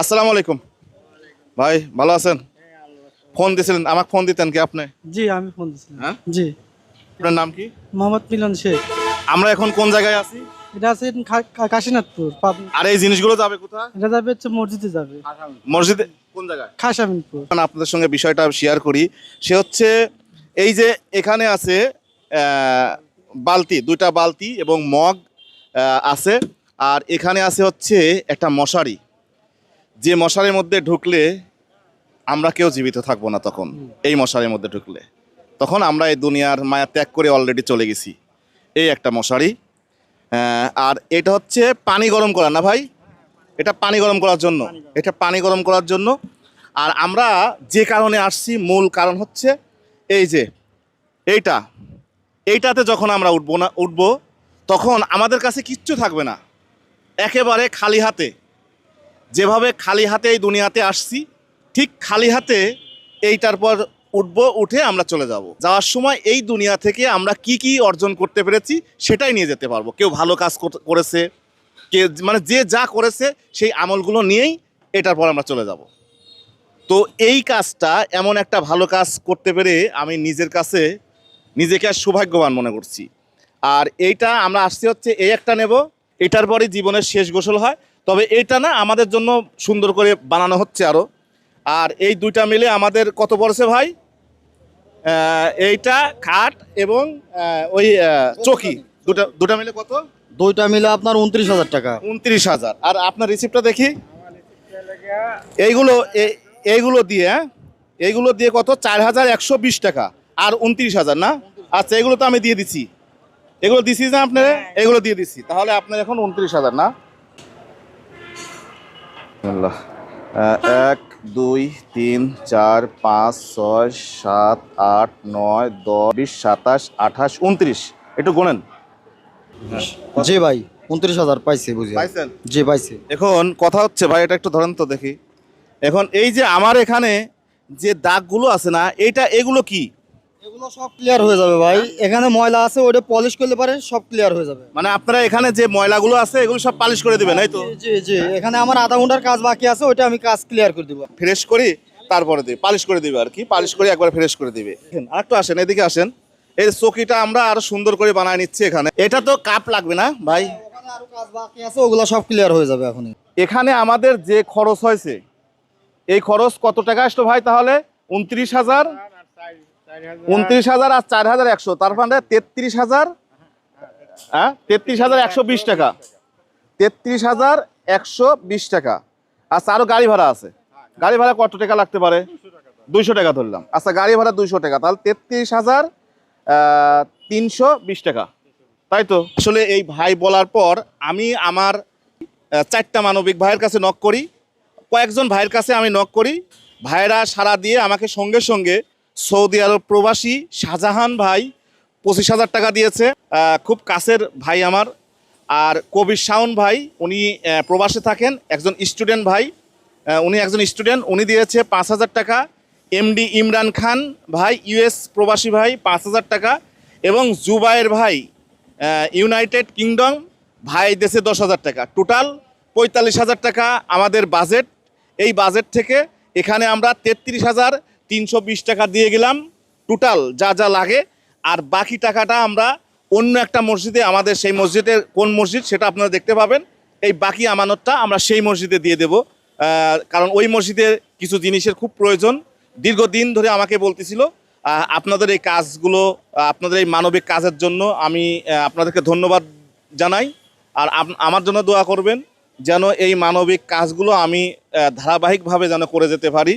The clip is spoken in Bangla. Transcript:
আসসালামু আলাইকুম। ভাই ভালো আছেন? ফোন দিয়েছিলেন আমাকে ফোন দিতেন কি আপনি? জি আমি ফোন দিছিলাম। হ্যাঁ? জি। আপনার নাম কি? মোহাম্মদ মিলন শেখ। আমরা এখন কোন জায়গায় আছি? এটা আছে কাশীনাথপুর আর এই জিনিসগুলো যাবে কোথায়? এটা যাবে হচ্ছে মসজিদে যাবে। মসজিদে কোন জায়গায়? খাসামিনপুর। এখন আপনাদের সঙ্গে বিষয়টা শেয়ার করি। সে হচ্ছে এই যে এখানে আছে বালতি দুইটা বালতি এবং মগ আছে। আর এখানে আছে হচ্ছে একটা মশারি। যে মশারির মধ্যে ঢুকলে আমরা কেউ জীবিত থাকব না তখন এই মশারির মধ্যে ঢুকলে। তখন আমরা এই দুনিয়ার মায়া ত্যাগ করে অলরেডি চলে গেছি। এই একটা মশারি। আর এটা হচ্ছে পানি গরম করা না ভাই? এটা পানি গরম করার জন্য। এটা পানি গরম করার জন্য। আর আমরা যে কারণে আসছি মূল কারণ হচ্ছে এই যে এইটা। এইটাতে যখন আমরা উঠবো না উঠবো তখন আমাদের কাছে কিচ্ছু থাকবে না। একেবারে খালি হাতে। যেভাবে খালি হাতে এই দুনিয়াতে আসছি, ঠিক খালি হাতে এইটার পর উঠবো, উঠে আমরা চলে যাব। যাওয়ার সময় এই দুনিয়া থেকে আমরা কি কি অর্জন করতে পেরেছি সেটাই নিয়ে যেতে পারব। কেউ ভালো কাজ করেছে, কে মানে যে যা করেছে সেই আমলগুলো নিয়েই এটার পর আমরা চলে যাব। তো এই কাজটা এমন একটা ভালো কাজ করতে পেরে আমি নিজের কাছে নিজেকে সৌভাগ্যবান মনে করছি। আর এইটা আমরা আসছি হচ্ছে এই একটা নেব, এটার পরে জীবনের শেষ গোসল হয়। তবে এইটা না আমাদের জন্য সুন্দর করে বানানো হচ্ছে আরও আর এই দুইটা মিলে আমাদের কত পড়েছে ভাই? এইটা খাট এবং ওই চকি। দুটা দুটা মিলে কত? দুইটা মিলে আপনার উনত্রিশ হাজার টাকা। উনত্রিশ হাজার। আর আপনার রিসিপ্টটা দেখি। এইগুলো এ- এইগুলো দিয়ে হ্যাঁ? এইগুলো দিয়ে কত? চার হাজার একশো বিশ টাকা। আর উনত্রিশ হাজার না? আচ্ছা এগুলো তো আমি দিয়ে দিছি। এগুলো দিছি না আপনার? এগুলো দিয়ে দিছি। তাহলে আপনার এখন উনত্রিশ হাজার না? আল্লাহ। এক দুই তিন চার পাঁচ ছয় সাত আট নয় দশ বিশ সাতাশ আঠাশ উনত্রিশ। একটু গোনেন। জি ভাই উনত্রিশ হাজার পাইছে বুঝি। পাইছেন? জি পাইছে। এখন কথা হচ্ছে ভাই এটা একটু ধরেন তো দেখি। এখন এই যে আমার এখানে যে দাগগুলো আছে না এইটা এগুলো কি? এগুলো সব ক্লিয়ার হয়ে যাবে ভাই। এখানে ময়লা আছে ওটা পলিশ করলে পারে সব ক্লিয়ার হয়ে যাবে। মানে আপনারা এখানে যে ময়লাগুলো আছে এগুলো সব পালিশ করে দিবেন এই তো? জি, জি এখানে আমার আধা ঘণ্টার কাজ বাকি আছে ওটা আমি কাজ ক্লিয়ার করে দিব। ফ্রেশ করি তারপরে দিবে পালিশ করে দিবে আর কি। পালিশ করে একবার ফ্রেশ করে দিবে। আর একটু আসেন এদিকে আসেন। এই চকিটা আমরা আরও সুন্দর করে বানায় নিচ্ছি এখানে। এটা তো কাপ লাগবে না ভাই? ওখানে আরও কাজ বাকি আছে ওগুলো সব ক্লিয়ার হয়ে যাবে এখনই। এখানে আমাদের যে খরচ হয়েছে এই খরচ কত টাকা আসলো ভাই তাহলে? উনত্রিশ হাজার উনত্রিশ হাজার আর চার হাজার একশো। তার মানে তেত্রিশ হাজার হ্যাঁ তেত্রিশ হাজার একশো বিশ টাকা। তেত্রিশ হাজার একশো বিশ টাকা। আচ্ছা আরও গাড়ি ভাড়া আছে। গাড়ি ভাড়া কত টাকা লাগতে পারে? দুইশো টাকা ধরলাম। আচ্ছা গাড়ি ভাড়া দুইশো টাকা। তাহলে তেত্রিশ হাজার তিনশো বিশ টাকা। তাই তো? আসলে এই ভাই বলার পর আমি আমার চারটা মানবিক ভাইয়ের কাছে নক করি। কয়েকজন ভাইয়ের কাছে আমি নক করি। ভাইরা সারা দিয়ে আমাকে সঙ্গে সঙ্গে সৌদি আরব প্রবাসী শাহজাহান ভাই পঁচিশ হাজার টাকা দিয়েছে। খুব কাছের ভাই আমার। আর কবির শাওন ভাই, উনি প্রবাসে থাকেন, একজন স্টুডেন্ট ভাই। উনি একজন স্টুডেন্ট, উনি দিয়েছে পাঁচ হাজার টাকা। এমডি ইমরান খান ভাই, ইউএস প্রবাসী ভাই, পাঁচ হাজার টাকা। এবং জুবায়ের ভাই ইউনাইটেড কিংডম, ভাই দেশে দশ হাজার টাকা। টোটাল পঁয়তাল্লিশ হাজার টাকা আমাদের বাজেট। এই বাজেট থেকে এখানে আমরা তেত্রিশ হাজার তিনশো বিশ টাকা দিয়ে গেলাম টোটাল যা যা লাগে। আর বাকি টাকাটা আমরা অন্য একটা মসজিদে, আমাদের সেই মসজিদের কোন মসজিদ সেটা আপনারা দেখতে পাবেন। এই বাকি আমানতটা আমরা সেই মসজিদে দিয়ে দেব। কারণ ওই মসজিদে কিছু জিনিসের খুব প্রয়োজন। দীর্ঘদিন ধরে আমাকে বলতেছিল আপনাদের এই কাজগুলো, আপনাদের এই মানবিক কাজের জন্য আমি আপনাদেরকে ধন্যবাদ জানাই। আর আমার জন্য দোয়া করবেন, যেন এই মানবিক কাজগুলো আমি ধারাবাহিকভাবে যেন করে যেতে পারি।